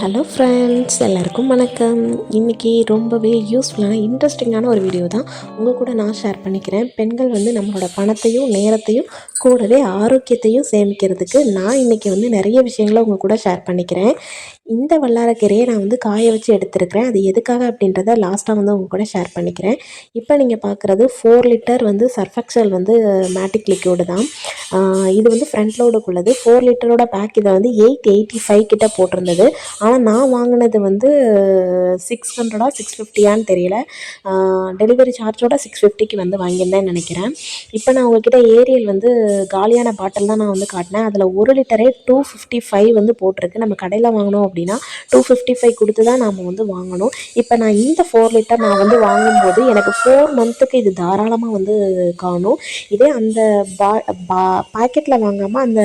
Hello friends எல்லாருக்கும் வணக்கம். இன்றைக்கி ரொம்பவே யூஸ்ஃபுல்லான இன்ட்ரெஸ்டிங்கான ஒரு வீடியோ தான். உங்கள் கூட நான் ஷேர் பண்ணிக்கிறேன். பெண்கள் வந்து நம்மளோட பணத்தையும் நேரத்தையும் கூடவே ஆரோக்கியத்தையும் சேமிக்கிறதுக்கு நான் இன்றைக்கி வந்து நிறைய விஷயங்களை உங்கள் கூட ஷேர் பண்ணிக்கிறேன். இந்த வல்லாரக்கீரையை நான் வந்து காய வச்சு எடுத்துருக்கிறேன். அது எதுக்காக அப்படின்றத லாஸ்ட்டாக வந்து உங்கள் கூட ஷேர் பண்ணிக்கிறேன். இப்போ நீங்கள் பார்க்குறது ஃபோர் லிட்டர் வந்து சர்ஃபெக்சல் வந்து மேட்டிக் லிக்யூடு தான். இது வந்து ஃப்ரண்ட் லோடுக்குள்ளது ஃபோர் லிட்டரோட பேக் இதை வந்து எயிட் எயிட்டி ஃபைவ் கிட்ட போட்டிருந்தது. ஆனால் நான் வாங்கினது வந்து சிக்ஸ் ஹண்ட்ரடா சிக்ஸ் ஃபிஃப்டியான்னு தெரியல. டெலிவரி சார்ஜோட சிக்ஸ் ஃபிஃப்டிக்கு வந்து வாங்கியிருந்தேன்னு நினைக்கிறேன். இப்போ நான் உங்ககிட்ட ஏரியல் வந்து காலியான பாட்டில் தான் நான் வந்து காட்டினேன். அதில் ஒரு லிட்டரே டூ ஃபிஃப்டி ஃபைவ் வந்து போட்டிருக்கு. நம்ம கடையில் வாங்கினோம் அப்படின்னா டூ ஃபிஃப்டி ஃபைவ் கொடுத்து தான் நாம் வந்து வாங்கணும். இப்போ நான் இந்த ஃபோர் லிட்டர் நான் வந்து வாங்கும்போது எனக்கு ஃபோர் மந்த்துக்கு இது தாராளமாக வந்து காணும். இதே அந்த பா பா பாக்கெட்டில் வாங்காமல் அந்த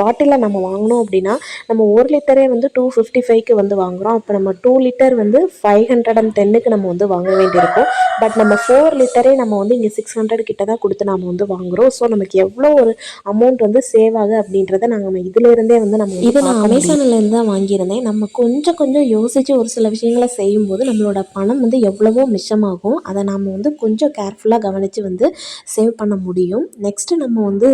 பாட்டிலில் நம்ம வாங்கினோம் அப்படின்னா நம்ம ஒரு லிட்டரே வந்து டூ ஃபிஃப்டி ஃபைவ்க்கு வந்து வாங்குகிறோம் அப்போ நம்ம டூ லிட்டர் வந்து ஃபைவ் ஹண்ட்ரட் அண்ட் டென்னுக்கு நம்ம வந்து வாங்க வேண்டியிருக்கும். பட் நம்ம ஃபோர் லிட்டரே நம்ம வந்து இங்கே சிக்ஸ் ஹண்ட்ரட் கிட்ட தான் கொடுத்து நம்ம வந்து வாங்குகிறோம் ஸோ நமக்கு எவ்வளோ ஒரு அமௌண்ட் வந்து சேவ் ஆகுது அப்படின்றத நாங்கள் இதுலேருந்தே வந்து நம்ம இது நான் அமேசான்லேருந்து தான் வாங்கியிருந்தேன். நம்ம கொஞ்சம் கொஞ்சம் யோசித்து ஒரு சில விஷயங்களை செய்யும்போது நம்மளோட பணம் வந்து எவ்வளவோ மிச்சமாகும். அதை நாம் வந்து கொஞ்சம் கேர்ஃபுல்லாக கவனித்து வந்து சேவ் பண்ண முடியும். நெக்ஸ்ட்டு நம்ம வந்து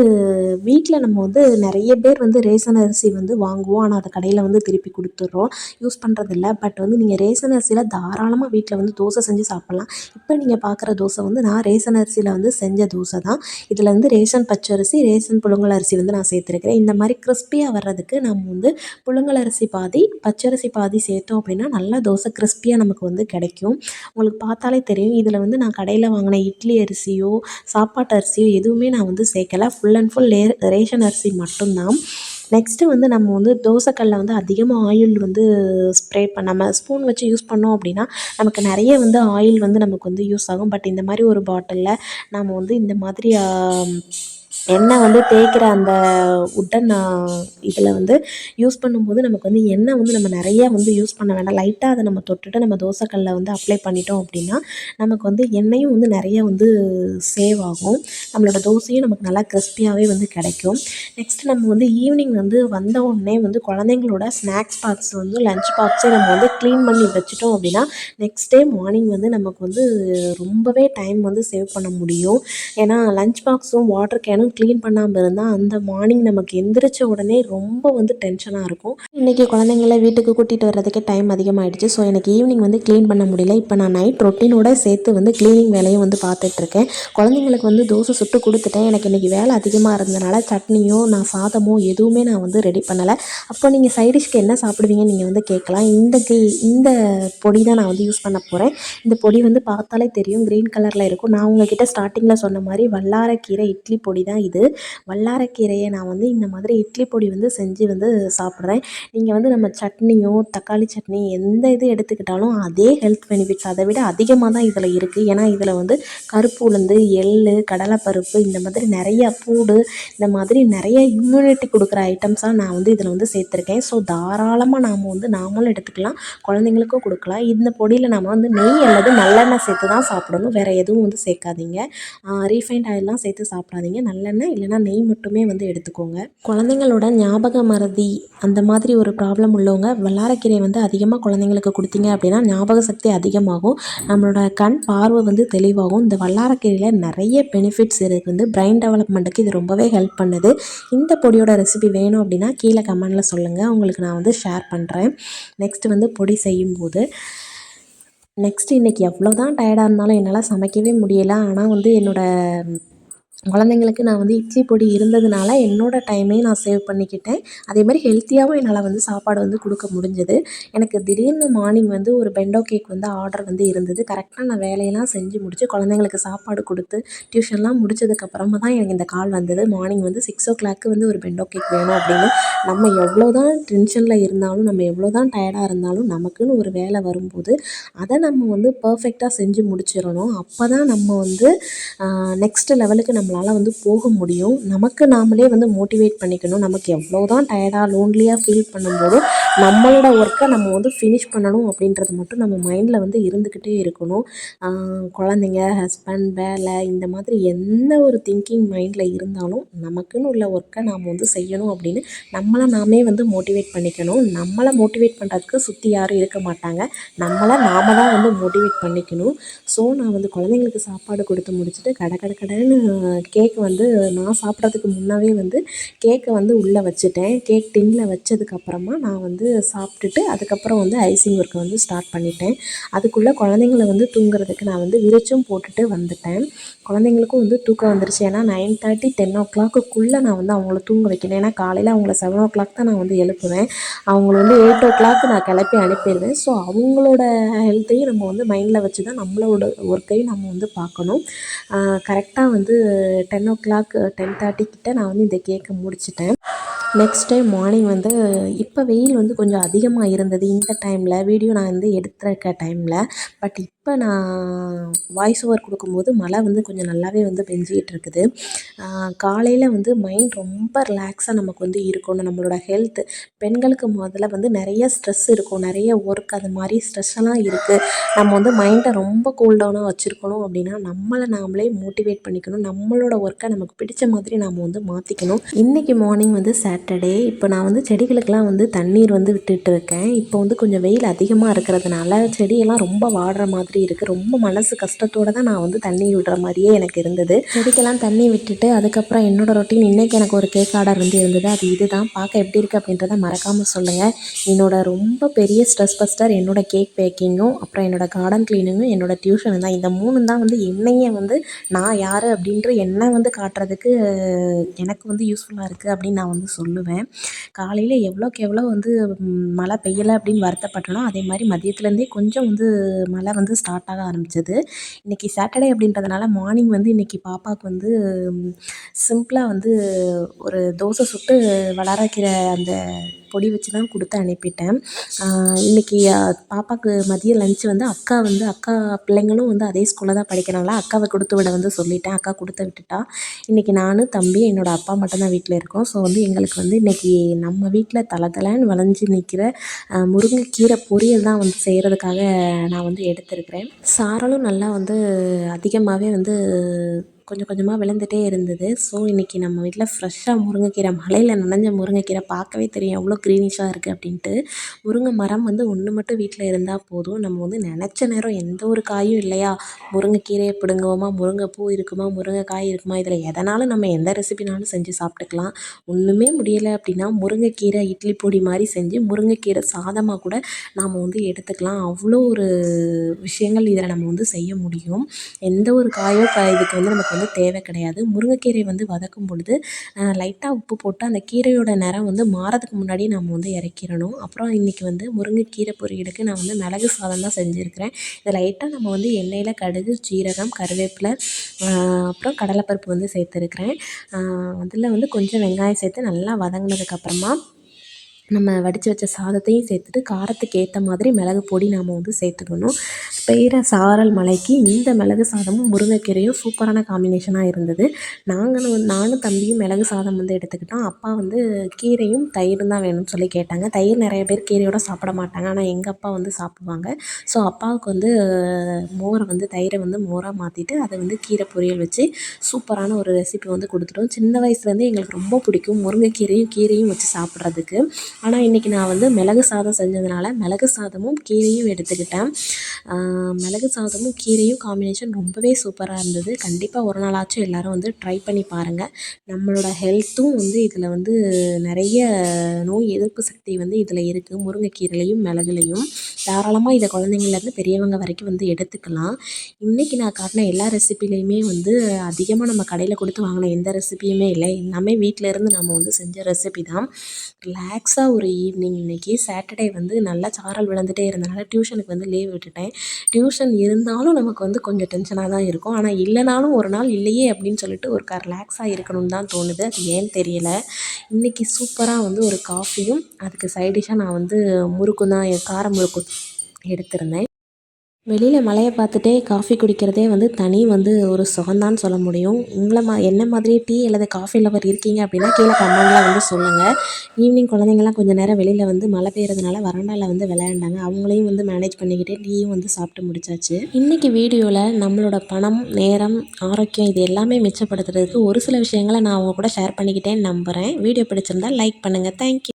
வீட்டில் நம்ம வந்து நிறைய பேர் பேர் வந்து ரேஷன் அரிசி வந்து வாங்குவோம். ஆனால் அதை கடையில் வந்து திருப்பி கொடுத்துட்றோம் யூஸ் பண்ணுறதில்ல பட் வந்து நீங்கள் ரேஷன் அரிசியில் தாராளமாக வீட்டில் வந்து தோசை செஞ்சு சாப்பிட்லாம். இப்போ நீங்கள் பார்க்குற தோசை வந்து நான் ரேஷன் அரிசியில் வந்து செஞ்ச தோசை தான். இதில் வந்து ரேஷன் பச்சரிசி ரேஷன் புழுங்கல் அரிசி வந்து நான் சேர்த்துருக்கிறேன். இந்த மாதிரி கிறிஸ்பியாக வர்றதுக்கு நம்ம வந்து புழுங்கல் அரிசி பாதி பச்சரிசி பாதி சேர்த்தோம் அப்படின்னா நல்லா தோசை கிறிஸ்பியாக நமக்கு வந்து கிடைக்கும். உங்களுக்கு பார்த்தாலே தெரியும். இதில் வந்து நான் கடையில் வாங்கின இட்லி அரிசியோ சாப்பாட்டு அரிசியோ எதுவுமே நான் வந்து சேர்க்கல. ஃபுல் அண்ட் ஃபுல் லே ரேஷன் அரிசி மட்டும்தான். நெக்ஸ்ட்டு வந்து நம்ம வந்து தோசைக்கல்ல வந்து அதிகமாக ஆயில் வந்து ஸ்ப்ரே பண்ணாமல் ஸ்பூன் வச்சு யூஸ் பண்ணோம் அப்படின்னா நமக்கு நிறைய வந்து ஆயில் வந்து நமக்கு வந்து யூஸ் ஆகும். பட் இந்த மாதிரி ஒரு பாட்டிலில் நாம் வந்து இந்த மாதிரி எண்ணெய் வந்து தேய்க்கிற அந்த உட்டன் இதில் வந்து யூஸ் பண்ணும்போது நமக்கு வந்து எண்ணெய் வந்து நம்ம நிறையா வந்து யூஸ் பண்ண வேண்டாம். லைட்டாக அதை நம்ம தொட்டுட்டு நம்ம தோசைக்கல்லில் வந்து அப்ளை பண்ணிட்டோம் அப்படின்னா நமக்கு வந்து எண்ணெயும் வந்து நிறைய வந்து சேவ் ஆகும். நம்மளோட தோசையும் நமக்கு நல்லா கிறிஸ்பியாகவே வந்து கிடைக்கும். நெக்ஸ்ட் நம்ம வந்து ஈவினிங் வந்து வந்த உடனே வந்து குழந்தைங்களோட ஸ்நாக்ஸ் பாக்ஸ் வந்து லஞ்ச் பாக்ஸே நம்ம வந்து க்ளீன் பண்ணி வச்சுட்டோம் அப்படின்னா நெக்ஸ்ட் டே மார்னிங் வந்து நமக்கு வந்து ரொம்பவே டைம் வந்து சேவ் பண்ண முடியும். ஏன்னா லஞ்ச் பாக்ஸும் வாட்டர் கேனும் க்ளீன் பண்ணாமல் இருந்தால் அந்த மார்னிங் நமக்கு எந்திரிச்ச உடனே ரொம்ப வந்து டென்ஷனாக இருக்கும். இன்றைக்கி குழந்தைங்கள வீட்டுக்கு கூட்டிகிட்டு வர்றதுக்கே டைம் அதிகமாகிடுச்சு ஸோ எனக்கு ஈவினிங் வந்து க்ளீன் பண்ண முடியல. இப்போ நான் நைட் ரொட்டீனோட சேர்த்து வந்து க்ளீனிங் வேலையும் வந்து பார்த்துட்ருக்கேன் குழந்தைங்களுக்கு வந்து தோசை சுட்டு கொடுத்துட்டேன். எனக்கு இன்றைக்கி வேலை அதிகமாக இருந்தனால சட்னியோ நான் சாதமோ எதுவுமே நான் வந்து ரெடி பண்ணலை. அப்போ நீங்கள் சைடிஷ்க்கு என்ன சாப்பிடுவீங்கன்னு நீங்கள் வந்து கேட்கலாம். இந்த கீ இந்த பொடி தான் நான் வந்து யூஸ் பண்ண போகிறேன் இந்த பொடி வந்து பார்த்தாலே தெரியும். க்ரீன் கலரில் இருக்கும். நான் உங்ககிட்ட ஸ்டார்டிங்கில் சொன்ன மாதிரி வல்லாரக்கீரை இட்லி பொடி தான் இது. வல்லாரக்கீரையை நான் வந்து இந்த மாதிரி இட்லி பொடி வந்து செஞ்சு வந்து சாப்பிட்றேன். நீங்கள் வந்து நம்ம சட்னியோ தக்காளி சட்னி எந்த இது எடுத்துக்கிட்டாலும் அதே ஹெல்த் பெனிஃபிட்ஸ் அதை விட அதிகமாக தான் இதில் இருக்குது ஏன்னா இதில் வந்து கருப்பு உளுந்து எள்ளு கடலைப்பருப்பு இந்த மாதிரி நிறைய பூடு இந்த மாதிரி நிறைய இம்யூனிட்டி கொடுக்குற ஐட்டம்ஸாக நான் வந்து இதில் வந்து சேர்த்துருக்கேன். ஸோ தாராளமாக நாம் வந்து நாமளும் எடுத்துக்கலாம். குழந்தைங்களுக்கும் கொடுக்கலாம். இந்த பொடியில் நம்ம வந்து நெய் அல்லது நல்லெண்ணெய் சேர்த்து தான் சாப்பிடணும். வேறு எதுவும் வந்து சேர்க்காதீங்க. ரீஃபைண்ட் ஆயிலெலாம் சேர்த்து சாப்பிடாதீங்க. நல்ல நல்லெண்ணெய் இல்லைன்னா நெய் மட்டுமே வந்து எடுத்துக்கோங்க. குழந்தைங்களோட ஞாபக மறதி அந்த மாதிரி ஒரு ப்ராப்ளம் உள்ளவங்க வல்லாரக்கீரை வந்து அதிகமாக குழந்தைங்களுக்கு கொடுத்தீங்க அப்படின்னா ஞாபக சக்தி அதிகமாகும். நம்மளோட கண் பார்வை வந்து தெளிவாகும். இந்த வல்லாரக்கீரையில் நிறைய பெனிஃபிட்ஸ் இருக்குது வந்து பிரெயின் டெவலப்மெண்ட்டுக்கு இது ரொம்பவே ஹெல்ப் பண்ணுது. இந்த பொடியோட ரெசிபி வேணும் அப்படின்னா கீழே கமெண்டில் சொல்லுங்கள் உங்களுக்கு நான் வந்து ஷேர் பண்ணுறேன் நெக்ஸ்ட் வந்து பொடி செய்யும்போது நெக்ஸ்ட் இன்றைக்கி எவ்வளோ தான் டயர்டாக இருந்தாலும் என்னால் சமைக்கவே முடியல. ஆனால் வந்து என்னோடய குழந்தைங்களுக்கு நான் வந்து இட்லி பொடி இருந்ததுனால என்னோடய டைமையும் நான் சேவ் பண்ணிக்கிட்டேன். அதே மாதிரி ஹெல்த்தியாகவும் என்னால் வந்து சாப்பாடு வந்து கொடுக்க முடிஞ்சது. எனக்கு திடீர்னு மார்னிங் வந்து ஒரு பெண்டோ கேக் வந்து ஆர்டர் வந்து இருந்தது. கரெக்டாக நான் வேலையெல்லாம் செஞ்சு முடித்து குழந்தைங்களுக்கு சாப்பாடு கொடுத்து டியூஷன்லாம் முடிச்சதுக்கப்புறமா தான் எனக்கு இந்த கால் வந்தது. மார்னிங் வந்து சிக்ஸ் ஓ கிளாக்கு வந்து ஒரு பெண்டோ கேக் வேணும் அப்படின்னு. நம்ம எவ்வளோ தான் டென்ஷனில் இருந்தாலும் நம்ம எவ்வளோ தான் டயர்டாக இருந்தாலும் நமக்குன்னு ஒரு வேலை வரும்போது அதை நம்ம வந்து பர்ஃபெக்டாக செஞ்சு முடிச்சிடணும். அப்போ தான் நம்ம வந்து நெக்ஸ்ட் லெவலுக்கு நம்ம நம்மளால் வந்து போக முடியும். நமக்கு நாமளே வந்து மோட்டிவேட் பண்ணிக்கணும். நமக்கு எவ்வளோ தான் டயர்டாக லோன்லியாக ஃபீல் பண்ணும்போதும் நம்மளோட ஒர்க்கை நம்ம வந்து ஃபினிஷ் பண்ணணும் அப்படின்றது மட்டும் நம்ம மைண்டில் வந்து இருந்துக்கிட்டே இருக்கணும். குழந்தைங்க ஹஸ்பண்ட் வேலை இந்த மாதிரி எந்த ஒரு திங்கிங் மைண்டில் இருந்தாலும் நமக்குன்னு உள்ள ஒர்க்கை நாம் வந்து செய்யணும் அப்படின்னு நம்மளை நாமே வந்து மோட்டிவேட் பண்ணிக்கணும். நம்மளை மோட்டிவேட் பண்ணுறதுக்கு சுற்றி யாரும் இருக்க மாட்டாங்க. நம்மளை நாம தான் வந்து மோட்டிவேட் பண்ணிக்கணும். ஸோ நான் வந்து குழந்தைங்களுக்கு சாப்பாடு கொடுத்து முடிச்சுட்டு கட கட கடைன்னு கேக் வந்து நான் சாப்பிட்றதுக்கு முன்னவே வந்து கேக்கை வந்து உள்ளே வச்சுட்டேன். கேக் டின்னில் வச்சதுக்கப்புறமா நான் வந்து சாப்பிட்டுட்டு அதுக்கப்புறம் வந்து ஐசிங் ஒர்க்கை வந்து ஸ்டார்ட் பண்ணிட்டேன். அதுக்குள்ளே குழந்தைங்கள வந்து தூங்குறதுக்கு நான் வந்து விரிச்சும் போட்டுட்டு வந்துட்டேன். குழந்தைங்களுக்கும் வந்து தூக்கம் வந்துருச்சு. ஏன்னா நைன் தேர்ட்டி டென் ஓ கிளாக்குக்குள்ளே நான் வந்து அவங்கள தூங்க வைக்கணும். ஏன்னா காலையில் அவங்கள செவன் ஓ கிளாக் தான் நான் வந்து எழுப்புவேன். அவங்கள வந்து எயிட் ஓ கிளாக் நான் கிளப்பி அனுப்பிடுவேன். ஸோ அவங்களோட ஹெல்த்தையும் நம்ம வந்து மைண்டில் வச்சு தான் நம்மளோட ஒர்க்கையும் நம்ம வந்து பார்க்கணும். கரெக்டாக வந்து ten o'clock ten thirty கிட்டே நான் வந்து இந்த கேக்கை முடிச்சிட்டேன். நெக்ஸ்ட் டைம் மார்னிங் வந்து இப்போ வெயில் வந்து கொஞ்சம் அதிகமாக இருந்தது இந்த டைமில் வீடியோ நான் வந்து எடுத்திருக்க டைமில் பட் இப்போ நான் வாய்ஸ் ஓவர் கொடுக்கும்போது மழை வந்து கொஞ்சம் நல்லாவே வந்து பெஞ்சிக்கிட்டு இருக்குது. காலையில் வந்து மைண்ட் ரொம்ப ரிலாக்ஸாக நமக்கு வந்து இருக்கணும். நம்மளோட ஹெல்த்து பெண்களுக்கு முதல்ல வந்து நிறைய ஸ்ட்ரெஸ் இருக்கும். நிறைய ஒர்க் அது மாதிரி ஸ்ட்ரெஸ் எல்லாம் இருக்குது நம்ம வந்து மைண்டை ரொம்ப கூல் டவுனாக வச்சுருக்கணும் அப்படின்னா நம்மளை நாமளே மோட்டிவேட் பண்ணிக்கணும். நம்மளோட ஒர்க்கை நமக்கு பிடிச்ச மாதிரி நாம் வந்து மாற்றிக்கணும் இன்றைக்கி மார்னிங் வந்து சாட்டர்டே இப்போ நான் வந்து செடிகளுக்கெல்லாம் வந்து தண்ணீர் வந்து விட்டுட்டு இருக்கேன். இப்போ வந்து கொஞ்சம் வெயில் அதிகமாக இருக்கிறதுனால செடியெல்லாம் ரொம்ப வாடுற மாதிரி இருக்குது ரொம்ப மனசு கஷ்டத்தோடு தான் நான் வந்து தண்ணி விடுற மாதிரியே எனக்கு இருந்தது. செடிக்கெல்லாம் தண்ணி விட்டுட்டு அதுக்கப்புறம் என்னோடய ரொட்டீன் இன்றைக்கி எனக்கு ஒரு கேக் ஆர்டர் வந்து இருந்தது. அது இது தான் பார்க்க எப்படி இருக்குது அப்படின்றத மறக்காமல் சொல்லுங்கள் என்னோடய ரொம்ப பெரிய ஸ்ட்ரெஸ் பஸ்டர் என்னோடய கேக் பேக்கிங்கும் அப்புறம் என்னோடய கார்டன் க்ளீனிங்கும் என்னோடய டியூஷனும் தான். இந்த மூணு தான் வந்து என்னையே வந்து நான் யார் அப்படின்ற என்னை வந்து காட்டுறதுக்கு எனக்கு வந்து யூஸ்ஃபுல்லாக இருக்குது அப்படின்னு நான் வந்து சொல்லுவேன். காலையில் எவ்வளோக்கு எவ்வளோ வந்து மழை பெய்யலை அப்படின்னு வருத்தப்பட்டனோ அதே மாதிரி மதியத்துலேருந்தே கொஞ்சம் வந்து மழை வந்து ஸ்டார்ட் ஆக ஆரம்பித்தது இன்றைக்கி சாட்டர்டே அப்படின்றதுனால மார்னிங் வந்து இன்றைக்கி பாப்பாவுக்கு வந்து சிம்பிளாக வந்து ஒரு தோசை சுட்டு வளரக்கிற அந்த பொடி வச்சு தான் கொடுத்து அனுப்பிட்டேன். இன்றைக்கி பாப்பாவுக்கு மதியம் லன்ச் வந்து அக்கா வந்து அக்கா பிள்ளைங்களும் வந்து அதே ஸ்கூலில் தான் படிக்கிறாங்களா அக்காவை கொடுத்து விட வந்து சொல்லிட்டேன். அக்கா கொடுத்து விட்டுட்டா. இன்றைக்கி நானும் தம்பி என்னோடய அப்பா மட்டும்தான் வீட்டில் இருக்கோம். ஸோ வந்து எங்களுக்கு வந்து இன்றைக்கி நம்ம வீட்டில் தலை தலைன்னு வளைஞ்சு நிற்கிற முருங்கைக்கீரை பொரியல் தான் வந்து செய்கிறதுக்காக நான் வந்து எடுத்திருக்கிறேன் சாரலும் நல்லா வந்து அதிகமாகவே வந்து கொஞ்சம் கொஞ்சமாக விழுந்துகிட்டே இருந்தது. ஸோ இன்றைக்கி நம்ம வீட்டில் ஃப்ரெஷ்ஷாக முருங்கைக்கீரை மலையில் நனைஞ்ச முருங்கைக்கீரை பார்க்கவே தெரியும். எவ்வளோ க்ரீனிஷாக இருக்குது அப்படின்ட்டு. முருங்கை மரம் வந்து ஒன்று மட்டும் வீட்டில் இருந்தால் போதும். நம்ம வந்து நினச்ச நேரம் எந்த ஒரு காயும் இல்லையா? முருங்கைக்கீரையை பிடுங்குவோமா? முருங்கைப்பூ இருக்குமா? முருங்கைக்காய் இருக்குமா? இதில் எதனாலும் நம்ம எந்த ரெசிபினாலும் செஞ்சு சாப்பிட்டுக்கலாம். ஒன்றுமே முடியலை அப்படின்னா முருங்கைக்கீரை இட்லி பொடி மாதிரி செஞ்சு முருங்கைக்கீரை சாதமாக கூட நாம் வந்து எடுத்துக்கலாம். அவ்வளோ ஒரு விஷயங்கள் இதில் நம்ம வந்து செய்ய முடியும். எந்த ஒரு காயோ இதுக்கு வந்து நமக்கு வந்து தேவை கிடையாது. முருங்கைக்கீரை வந்து வதக்கும் பொழுது லைட்டாக உப்பு போட்டு அந்த கீரையோட நிறம் வந்து மாறதுக்கு முன்னாடி நம்ம வந்து இறக்கிடணும். அப்புறம் இன்றைக்கி வந்து முருங்கைக்கீரை பொரியலுக்கு நான் வந்து மிளகு சாதம் தான் செஞ்சுருக்கிறேன். இதை லைட்டாக நம்ம வந்து எண்ணெயில் கடுகு சீரகம் கருவேப்பிலை அப்புறம் கடலைப்பருப்பு வந்து சேர்த்துருக்குறேன். அதில் வந்து கொஞ்சம் வெங்காயம் சேர்த்து நல்லா வதங்கினதுக்கப்புறமா நம்ம வடித்து வச்ச சாதத்தையும் சேர்த்துட்டு காரத்துக்கு ஏற்ற மாதிரி மிளகு பொடி நாம் வந்து சேர்த்துக்கணும். பெய்கிற சாரல் மலைக்கு இந்த மிளகு சாதமும் முருங்கைக்கீரையும் சூப்பரான காம்பினேஷனாக இருந்தது. நாங்களும் நானும் தம்பியும் மிளகு சாதம் வந்து எடுத்துக்கிட்டோம். அப்பா வந்து கீரையும் தயிரும் தான் வேணும்னு சொல்லி கேட்டாங்க. தயிர் நிறைய பேர் கீரையோடு சாப்பிட மாட்டாங்க. ஆனால் எங்கள் அப்பா வந்து சாப்பிடுவாங்க. ஸோ அப்பாவுக்கு வந்து மோரை வந்து தயிரை வந்து மோராக மாற்றிட்டு அதை வந்து கீரை பொரியல் வச்சு சூப்பரான ஒரு ரெசிபி வந்து கொடுத்துட்டோம். சின்ன வயசுலேருந்தே எங்களுக்கு ரொம்ப பிடிக்கும். முருங்கைக்கீரையும் கீரையும் வச்சு சாப்பிட்றதுக்கு. ஆனால் இன்றைக்கி நான் வந்து மிளகு சாதம் செஞ்சதுனால மிளகு சாதமும் கீரையும் எடுத்துக்கிட்டேன். மிளகு சாதமும் கீரையும் காம்பினேஷன் ரொம்பவே சூப்பராக இருந்தது. கண்டிப்பாக ஒரு நாளாச்சும் எல்லோரும் வந்து ட்ரை பண்ணி பாருங்கள் நம்மளோட ஹெல்த்தும் வந்து இதில் வந்து நிறைய நோய் எதிர்ப்பு சக்தி வந்து இதில் இருக்குது முருங்கைக்கீரையிலையும் மிளகுலையும். தாராளமாக இதை குழந்தைங்கள்லேருந்து பெரியவங்க வரைக்கும் வந்து எடுத்துக்கலாம். இன்றைக்கி நான் காட்டின எல்லா ரெசிப்பிலையுமே வந்து அதிகமாக நம்ம கடையில் கொடுத்து வாங்கின எந்த ரெசிப்பியுமே இல்லை. எல்லாமே வீட்டிலேருந்து நம்ம வந்து செஞ்ச ரெசிபி தான். ரிலாக்ஸாக ஒரு ஈவினிங் இன்றைக்கி சாட்டர்டே வந்து நல்லா சாரல் விழுந்துகிட்டே இருந்தனால டியூஷனுக்கு வந்து லீவ் விட்டுட்டேன். டியூஷன் இருந்தாலும் நமக்கு வந்து கொஞ்சம் டென்ஷனாக தான் இருக்கும். ஆனால் இல்லைனாலும் ஒரு நாள் இல்லையே அப்படின்னு சொல்லிட்டு ஒரு ரிலாக்ஸாக இருக்கணும்னு தான் தோணுது. அது ஏன்னு தெரியலை. இன்றைக்கி சூப்பராக வந்து ஒரு காஃபியும் அதுக்கு சைடிஷாக நான் வந்து முறுக்கு தான் கார முறுக்கு எடுத்திருந்தேன். வெளியில் மழையை பார்த்துட்டே காஃபி குடிக்கிறதே வந்து தனி வந்து ஒரு சுகம்தான் சொல்ல முடியும். உங்களை மா என்ன மாதிரி டீ அல்லது காஃபி லவர் இருக்கீங்க அப்படின்னா கீழே கமெண்டில் வந்து சொல்லுங்கள் ஈவினிங் குழந்தைங்கலாம் கொஞ்சம் நேரம் வெளியில் வந்து மழை பெய்யறதுனால வராண்டாவில் வந்து விளையாண்டாங்க. அவங்களையும் வந்து மேனேஜ் பண்ணிக்கிட்டே டீயும் வந்து சாப்பிட்டு முடிச்சாச்சு. இன்றைக்கி வீடியோவில் நம்மளோட பணம் நேரம் ஆரோக்கியம் இது எல்லாமே மிச்சப்படுத்துறதுக்கு ஒரு சில விஷயங்களை நான் அவங்க கூட ஷேர் பண்ணிக்கிட்டேன்னு நம்புகிறேன் வீடியோ பிடிச்சிருந்தா லைக் பண்ணுங்கள் தேங்க்யூ